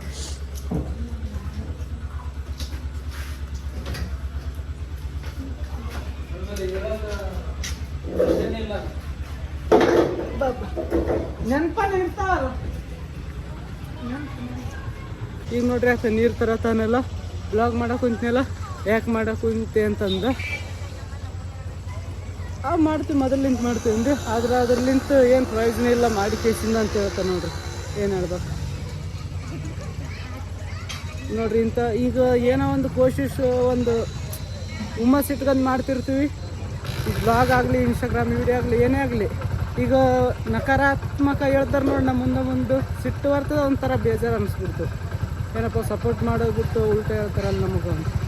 ನೆನಪನ ಇರ್ತಾವಲ್ಲ ಈಗ ನೋಡ್ರಿ ನೀರ್ ನೀರು ತರತಾನೆಲ್ಲ. ಬ್ಲಾಗ್ ಮಾಡಕ್ ಕುಂತನೆಲ್ಲ. ಯಾಕೆ ಮಾಡೋಕು ಇಂತೆ ಅಂತಂದ? ಆ, ಮಾಡ್ತೀವಿ, ಮೊದಲಿಂದ ಮಾಡ್ತೀವಿ ಅಂದ್ರೆ ಆದ್ರೆ ಅದ್ರಲಿಂತ ಏನು ಪ್ರಯೋಜನ ಇಲ್ಲ ಮಾಡಿ ಕೇಸಿಂದ ಅಂತ ಹೇಳ್ತಾನೆ ನೋಡ್ರಿ. ಏನು ಹೇಳ್ಬೇಕು? ನೋಡ್ರಿ ಇಂಥ ಈಗ ಏನೋ ಒಂದು ಕೋಶಿಶ್, ಒಂದು ಹುಮ್ಮಸ್ ಇಟ್ಕೊಂಡು ಮಾಡ್ತಿರ್ತೀವಿ. ಈಗ ಬ್ಲಾಗ್ ಆಗಲಿ, ಇನ್ಸ್ಟಾಗ್ರಾಮ್ ವಿಡಿಯೋ ಆಗಲಿ, ಏನೇ ಆಗಲಿ, ಈಗ ನಕಾರಾತ್ಮಕ ಹೇಳ್ತಾರೆ ನೋಡಿ ನಮ್ಮ ಮುಂದೆ ಮುಂದೆ ಸಿಟ್ಟು ಬರ್ತದೆ ಒಂಥರ ಬೇಜಾರು ಅನಿಸ್ಬಿಡ್ತು. ಏನಪ್ಪ ಸಪೋರ್ಟ್ ಮಾಡೋದು ಉಲ್ಟಾ ಹೇಳ್ತಾರಲ್ಲ ನಮಗೆ ಅಂತ.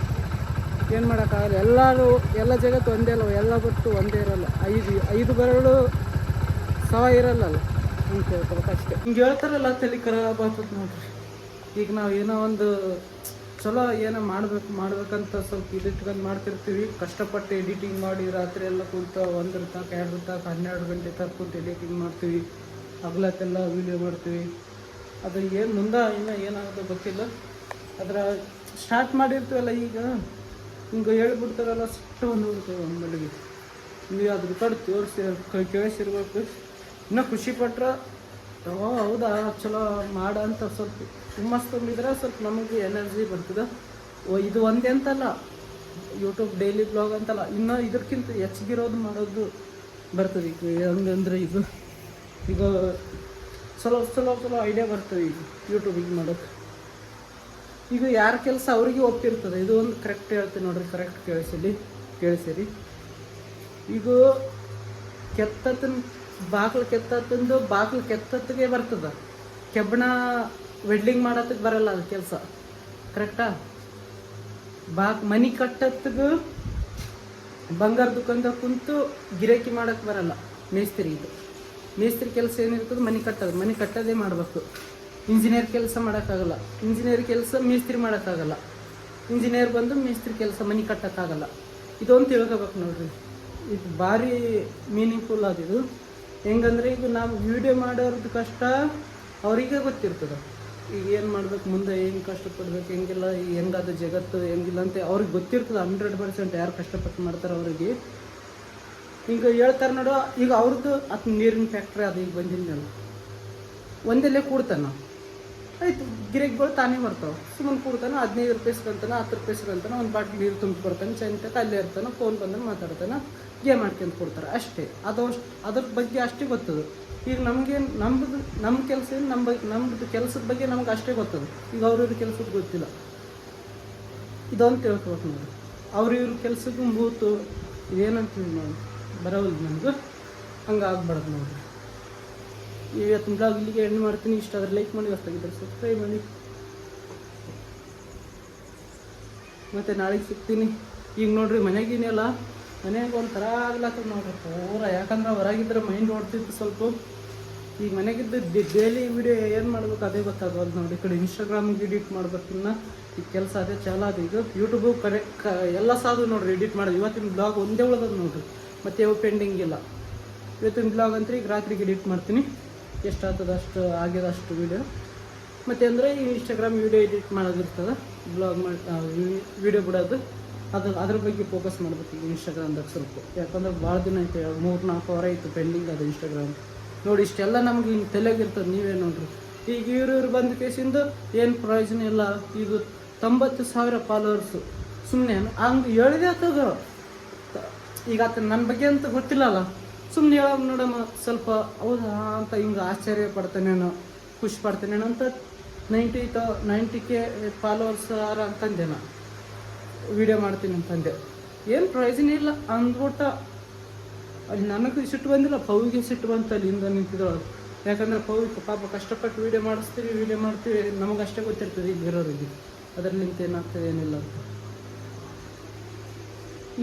ಏನು ಮಾಡೋಕ್ಕಾಗಲ್ಲ. ಎಲ್ಲರೂ ಎಲ್ಲ ಜಗತ್ತು ಒಂದೇ ಅಲ್ಲ ಎಲ್ಲ ಬಟ್ಟು ಒಂದೇ ಇರಲ್ಲ. ಐದು ಐದು ಬರಳು ಸವ ಇರಲ್ಲಲ್ಲ? ಅಂತ ಹೇಳ್ತಾರೆ ಅಷ್ಟೇ. ಹಿಂಗೆ ಹೇಳ್ತಾರಲ್ಲ ತಲೆ ಖರಾಬ್ ಆಗ್ತದೆ ನೋಡ್ರಿ. ಈಗ ನಾವು ಏನೋ ಒಂದು ಚಲೋ ಏನೋ ಮಾಡಬೇಕು ಮಾಡ್ಬೇಕಂತ ಸ್ವಲ್ಪ ಇದಿಟ್ಕೊಂಡು ಮಾಡ್ತಿರ್ತೀವಿ. ಕಷ್ಟಪಟ್ಟು ಎಡಿಟಿಂಗ್ ಮಾಡಿ ರಾತ್ರಿ ಎಲ್ಲ ಕೂತ ಒಂದ್ರ ತನಕ ಎರಡು ತನಕ ಹನ್ನೆರಡು ಗಂಟೆ ತನಕ ಕೂತು ಎಡಿಟಿಂಗ್ ಮಾಡ್ತೀವಿ. ಹಗ್ಲತ್ತೆಲ್ಲ ವೀಡಿಯೋ ಮಾಡ್ತೀವಿ. ಅದು ಏನು ಮುಂದೆ ಇನ್ನೂ ಏನಾಗೋದು ಗೊತ್ತಿಲ್ಲ. ಅದರ ಸ್ಟಾರ್ಟ್ ಮಾಡಿರ್ತೀವಲ್ಲ ಈಗ? ಹಿಂಗೆ ಹೇಳ್ಬಿಡ್ತಾರಲ್ಲ, ಸಿಟ್ಟು ಒಂದು ಬಿಡ್ತೇವೆ ಒಮ್ಮೆಲಿಗೆ ನೀವು ಅದ್ರ ಕಡೆ ತೋರಿಸಿ ಕೇಳಿಸಿರ್ಬೇಕು. ಇನ್ನೂ ಖುಷಿ ಪಟ್ರೆ, ಓ, ಹೌದಾ, ಚಲೋ ಮಾಡ ಅಂತ ಸ್ವಲ್ಪ ಹುಮ್ಮಸ್ ತುಂಬಿದ್ರೆ ಸ್ವಲ್ಪ ನಮಗೆ ಎನರ್ಜಿ ಬರ್ತದೆ. ಓ, ಇದು ಒಂದೇ ಅಂತಲ್ಲ ಯೂಟ್ಯೂಬ್ ಡೈಲಿ ಬ್ಲಾಗ್ ಅಂತಲ್ಲ, ಇನ್ನೂ ಇದಕ್ಕಿಂತ ಹೆಚ್ಚಿಗಿರೋದು ಮಾಡೋದು ಬರ್ತದೆ ಈಗ, ಹಂಗಂದ್ರೆ ಇದು. ಈಗ ಚಲೋ ಚಲೋ ಚಲೋ ಐಡಿಯಾ ಬರ್ತದೆ ಈಗ ಯೂಟ್ಯೂಬಿಗೆ ಮಾಡೋಕ್ಕೆ. ಈಗ ಯಾರ ಕೆಲಸ ಅವರಿಗೆ ಒಪ್ಪಿರ್ತದೆ. ಇದು ಒಂದು ಕರೆಕ್ಟ್ ಹೇಳ್ತೀನಿ ನೋಡ್ರಿ ಕರೆಕ್ಟ್ ಕೇಳಿಸಿಲಿ ಕೇಳಿಸಿರಿ. ಈಗ ಕೆತ್ತತನ ಬಾಗಿಲು ಕೆತ್ತತ್ತಂದು ಬಾಗಿಲು ಕೆತ್ತತ್ತಿಗೆ ಬರ್ತದೆ. ಕೆಬ್ಬಣ ವೆಲ್ಡಿಂಗ್ ಮಾಡತ್ತಕ್ಕೆ ಬರಲ್ಲ ಅದು ಕೆಲಸ. ಕರೆಕ್ಟಾ ಬಾಕ್ ಮನಿ ಕಟ್ಟತ್ತಿಗೆ ಬಂಗಾರ ದುಕಾನ್ದಾಗ ಕುಂತು ಗಿರಾಕಿ ಮಾಡಕ್ಕೆ ಬರಲ್ಲ. ಮೇಸ್ತ್ರಿ ಇದು. ಮೇಸ್ತ್ರಿ ಕೆಲಸ ಏನಿರ್ತದೆ ಮನೆ ಕಟ್ಟೋದು. ಮನೆ ಕಟ್ಟೋದೇ ಮಾಡಬೇಕು. ಇಂಜಿನಿಯರ್ ಕೆಲಸ ಮಾಡೋಕ್ಕಾಗಲ್ಲ. ಇಂಜಿನಿಯರ್ ಕೆಲಸ ಮೇಸ್ತ್ರಿ ಮಾಡೋಕ್ಕಾಗಲ್ಲ. ಇಂಜಿನಿಯರ್ ಬಂದು ಮೇಸ್ತ್ರಿ ಕೆಲಸ ಮನೆ ಕಟ್ಟೋಕ್ಕಾಗಲ್ಲ. ಇದೊಂದು ತಿಳ್ಕೊಬೇಕು ನೋಡ್ರಿ. ಇದು ಭಾರಿ ಮೀನಿಂಗ್ಫುಲ್ ಆದಿದು ಹೆಂಗಂದ್ರೆ ಈಗ ನಾವು ವಿಡಿಯೋ ಮಾಡೋರ್ದು ಕಷ್ಟ, ಅವರಿಗೆ ಗೊತ್ತಿರ್ತದೆ. ಈಗ ಏನು ಮಾಡ್ಬೇಕು, ಮುಂದೆ ಏನು ಕಷ್ಟಪಡ್ಬೇಕು ಹೆಂಗಿಲ್ಲ, ಹೆಂಗದು ಜಗತ್ತು, ಹೆಂಗಿಲ್ಲ ಅಂತ ಅವ್ರಿಗೆ ಗೊತ್ತಿರ್ತದೆ. ಹಂಡ್ರೆಡ್ ಪರ್ಸೆಂಟ್ ಯಾರು ಕಷ್ಟಪಟ್ಟು ಮಾಡ್ತಾರೆ ಅವರಿಗೆ. ಈಗ ಹೇಳ್ತಾರೆ ನೋಡು, ಈಗ ಅವ್ರದ್ದು ಅದು ನೀರಿನ ಫ್ಯಾಕ್ಟ್ರಿ ಅದು ಈಗ ಬಂದಿಲ್ಲ ಒಂದೆಲ್ಲೇ ಕೂಡ್ತಾನ. ಆಯ್ತು ಗಿರಕ್ಗಳು ತಾನೇ ಬರ್ತಾವೆ. ಸುಮ್ಮನೆ ಕೂಡ್ತಾನೆ, ಹದಿನೈದು ರೂಪಾಯಿ ಹತ್ತು ರೂಪಾಯಿ ಒಂದು ಬಾಟ್ಲಿ ನೀರು ತುಂಬಿ ಬರ್ತಾನೆ ಚಂತಕ್ಕೆ ಅಲ್ಲೇ ಇರ್ತಾನೆ ಫೋನ್ ಬಂದ್ರೆ ಮಾತಾಡ್ತಾನೆ, ಗೇಮ್ ಮಾಡ್ಕೊಂಡು ಕೊಡ್ತಾರೆ. ಅಷ್ಟೇ. ಅದು ಅದ್ರ ಬಗ್ಗೆ ಅಷ್ಟೇ ಗೊತ್ತದು. ಈಗ ನಮಗೆ ನಮ್ಮದು ನಮ್ಮ ಕೆಲಸ ಏನು ನಮ್ಮ ಬಗ್ಗೆ ನಮ್ಮದು ಕೆಲಸದ ಬಗ್ಗೆ ನಮ್ಗೆ ಅಷ್ಟೇ ಗೊತ್ತದು. ಈಗ ಅವ್ರವ್ರ ಕೆಲಸದ ಗೊತ್ತಿಲ್ಲ. ಇದೊಂದು ತಿಳ್ಕೊಬೇಕು ನೋಡಿ. ಅವ್ರ ಇವ್ರ ಕೆಲಸಕ್ಕೂ ಮೂತು ಇದೇನಂತೀವಿ ಬರವಲ್ದು ಬರೋಲ್ಲ ನನಗೆ ಹಂಗೆ ಆಗ್ಬಾರ್ದು ನೋಡ್ರಿ ಇವತ್ತಿನ ಬ್ಲಾಗ್ ಇಲ್ಲಿಗೆ ಎಂಡ್ ಮಾಡ್ತೀನಿ. ಇಷ್ಟ ಆದರೆ ಲೈಕ್ ಮಾಡಿ ಹೊಸ್ತಾಗಿದ್ದಾರೆ ಸಬ್ಸ್ಕ್ರೈಬ್ ಮಾಡಿ. ಮತ್ತು ನಾಳೆಗೆ ಸಿಗ್ತೀನಿ. ಈಗ ನೋಡ್ರಿ ಮನೆಗಿನೆಲ್ಲ ಮನೆಗೆ ಒಂಥರ ಆಗ್ಲತ್ತದ ನೋಡ್ರಿ, ಪೂರ. ಯಾಕಂದ್ರೆ ಹೊರಗಿದ್ರೆ ಮೈಂಡ್ ಓಡ್ತಿತ್ತು ಸ್ವಲ್ಪ. ಈಗ ಮನೆಗಿದ್ದು ಡೈಲಿ ವಿಡಿಯೋ ಏನು ಮಾಡ್ಬೇಕು ಅದೇ ಗೊತ್ತಾಗೋದು ನೋಡಿ ಈ ಕಡೆ ಇನ್ಸ್ಟಾಗ್ರಾಮ್ಗೆ ಎಡಿಟ್ ಮಾಡ್ಬೇಕಿನ್ನ ಈ ಕೆಲಸ ಅದೇ ಚಾಲ ಅದು ಈಗ. ಯೂಟ್ಯೂಬು ಕರೆಕ್ಟ್ ಎಲ್ಲ ಸಾಧು ನೋಡ್ರಿ ಎಡಿಟ್ ಮಾಡೋದು. ಇವತ್ತಿನ ಬ್ಲಾಗ್ ಒಂದೇ ಉಳ್ದದ ನೋಡ್ರಿ. ಮತ್ತೆ ಯಾವ ಪೆಂಡಿಂಗ್ ಇಲ್ಲ. ಇವತ್ತಿನ ಬ್ಲಾಗ್ ಅಂತ ಈಗ ರಾತ್ರಿಗೆ ಎಡಿಟ್ ಮಾಡ್ತೀನಿ. ಎಷ್ಟಾಗ್ತದೆ ಅಷ್ಟು ಆಗ್ಯದ ಅಷ್ಟು ವೀಡಿಯೋ ಮತ್ತು ಅಂದರೆ ಈ ಇನ್ಸ್ಟಾಗ್ರಾಮ್ ವೀಡಿಯೋ ಎಡಿಟ್ ಮಾಡೋದಿರ್ತದೆ ಬ್ಲಾಗ್ ಮಾಡಿ ವೀಡಿಯೋ ಬಿಡೋದು ಅದು. ಅದ್ರ ಬಗ್ಗೆ ಫೋಕಸ್ ಮಾಡ್ಬೇಕು ಈಗ ಇನ್ಸ್ಟಾಗ್ರಾಮ್ದಾಗ ಸ್ವಲ್ಪ. ಯಾಕಂದ್ರೆ ಭಾಳ ದಿನ ಐತೆ ಮೂರು, ನಾಲ್ಕು ವಾರ ಇತ್ತು ಪೆಂಡಿಂಗ್ ಅದು ಇನ್ಸ್ಟಾಗ್ರಾಮ್ ನೋಡಿ, ಇಷ್ಟೆಲ್ಲ ನಮ್ಗೆ ಹಿಂಗೆ ತಲೆಗಿರ್ತದೆ, ನೀವೇ ನೋಡ್ರಿ. ಈಗ ಇವ್ರು ಇವ್ರು ಬಂದ ಕೇಸಿಂದ ಏನು ಪ್ರಯೋಜನ ಇಲ್ಲ. ಇದು ತೊಂಬತ್ತು ಸಾವಿರ ಫಾಲೋವರ್ಸು ಸುಮ್ಮನೆ ಹಂಗೆ ಹೇಳಿದೆ ತಗೋ ಈಗ ಆತ ನನ್ನ ಬಗ್ಗೆ ಅಂತ ಗೊತ್ತಿಲ್ಲಲ್ಲ. ಸುಮ್ಮನೆ ಹೇಳೋ ನೋಡಮ್ಮ, ಸ್ವಲ್ಪ ಹೌದಾ ಅಂತ ಹಿಂಗೆ ಆಶ್ಚರ್ಯ ಪಡ್ತಾನೇನೋ ಖುಷಿ ಪಡ್ತಾನೇನೋ ಅಂತ ನೈಂಟಿ ತ ನೈಂಟಿ ಕೆ ಫಾಲೋವರ್ಸ್ ಆರ ಅಂತಂದೆ ನಾನು. ವಿಡಿಯೋ ಮಾಡ್ತೀನಿ ಅಂತಂದೆ. ಏನು ಪ್ರಯೋಜನ ಇಲ್ಲ, ಅಂದ್ಬಿಟ್ಟ ಅಲ್ಲಿ ನನಗೆ ಸಿಟ್ಟು ಬಂದಿಲ್ಲ ಪವಿಗೆ ಸಿಟ್ಟು ಬಂತು ಅಲ್ಲಿಂದ ನಿಂತಿದ್ದಳು. ಯಾಕಂದ್ರೆ ಪವಿ ಪಾಪ ಕಷ್ಟಪಟ್ಟು ವಿಡಿಯೋ ಮಾಡಿಸ್ತೀವಿ ವಿಡಿಯೋ ಮಾಡ್ತೀವಿ ನಮಗೆ ಅಷ್ಟೇ ಗೊತ್ತಿರ್ತದೆ ಈಗ ಇರೋರಿಗೆ. ಅದರಲ್ಲಿಂತ ಏನಾಗ್ತದೆ, ಏನಿಲ್ಲ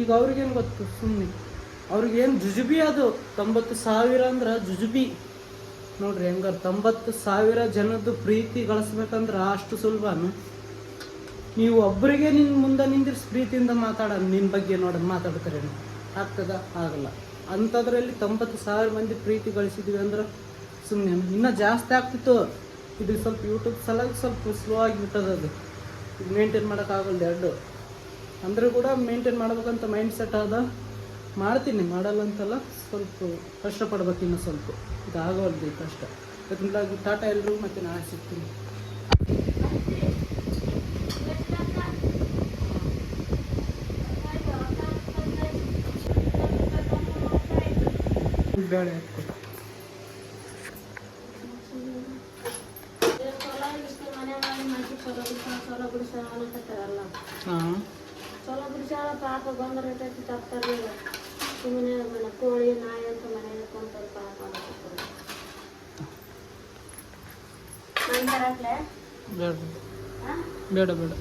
ಈಗ ಅವ್ರಿಗೇನು ಗೊತ್ತು ಸುಮ್ಮನೆ ಅವ್ರಿಗೇನು ಜುಜುಬಿ ಅದು? ತೊಂಬತ್ತು ಸಾವಿರ ಅಂದ್ರೆ ಜುಜುಬಿ. ನೋಡ್ರಿ ಹೆಂಗಾರ ತೊಂಬತ್ತು ಸಾವಿರ ಜನದ್ದು ಪ್ರೀತಿ ಗಳಿಸ್ಬೇಕಂದ್ರೆ ಅಷ್ಟು ಸುಲಭನು. ನೀವು ಒಬ್ಬರಿಗೆ ನಿನ್ನ ಮುಂದೆ ನಿಂದಿರ್ಸಿ ಪ್ರೀತಿಯಿಂದ ಮಾತಾಡ ನಿನ್ನ ಬಗ್ಗೆ ನೋಡಿ, ಮಾತಾಡ್ತಾರೆ ಆಗ್ತದ? ಆಗಲ್ಲ. ಅಂಥದ್ರಲ್ಲಿ ತೊಂಬತ್ತು ಸಾವಿರ ಮಂದಿ ಪ್ರೀತಿ ಗಳಿಸಿದ್ವಿ ಅಂದ್ರೆ ಸುಮ್ಮನೆ ಇನ್ನೂ ಜಾಸ್ತಿ ಆಗ್ತಿತ್ತು. ಇದು ಸ್ವಲ್ಪ ಯೂಟ್ಯೂಬ್ ಸಲಾಗಿ ಸ್ವಲ್ಪ ಸ್ಲೋ ಆಗಿಬಿಟ್ಟದ ಅದು. ಮೇಂಟೈನ್ ಮಾಡೋಕ್ಕಾಗಲ್ಲ ಎರಡು. ಅಂದರೂ ಕೂಡ ಮೇಂಟೈನ್ ಮಾಡ್ಬೇಕಂತ ಮೈಂಡ್ ಸೆಟ್ ಅದ ಮಾಡ್ತೀನಿ ಮಾಡಲ್ಲ ಅಂತಲ್ಲ ಸ್ವಲ್ಪ ಕಷ್ಟಪಡ್ಬೇಕು ಇನ್ನೂ ಸ್ವಲ್ಪ. ಇದು ಆಗೋಲ್ದು ಈ ಕಷ್ಟ. ಯಾಕಂದ್ರೆ ಟಾಟಾ ಎಲ್ಲರೂ ಮತ್ತೆ ನಾಳೆ ಸಿಗ್ತೀನಿ. ಬೇಳೆ ಹಾಕ್ಕೊಡು. ಹಾಂ. ಚಲೋ ಬಿಡಿಸಾಳ ಪಾಪ ಬಂದ ರೇಟ್ ಐತಿ ತರ್ತಾರಿಲ್ಲ ಸುಮ್ಮನೆ ಮನೆ ಕೋಳಿ ನಾಯಿ ಅಂತ ಮನೆ ಕೊಂತಾರೆ ಸ್ವಲ್ಪ ನಂತರ? ಬೇಡ? ಬೇಡ ಬೇಡ.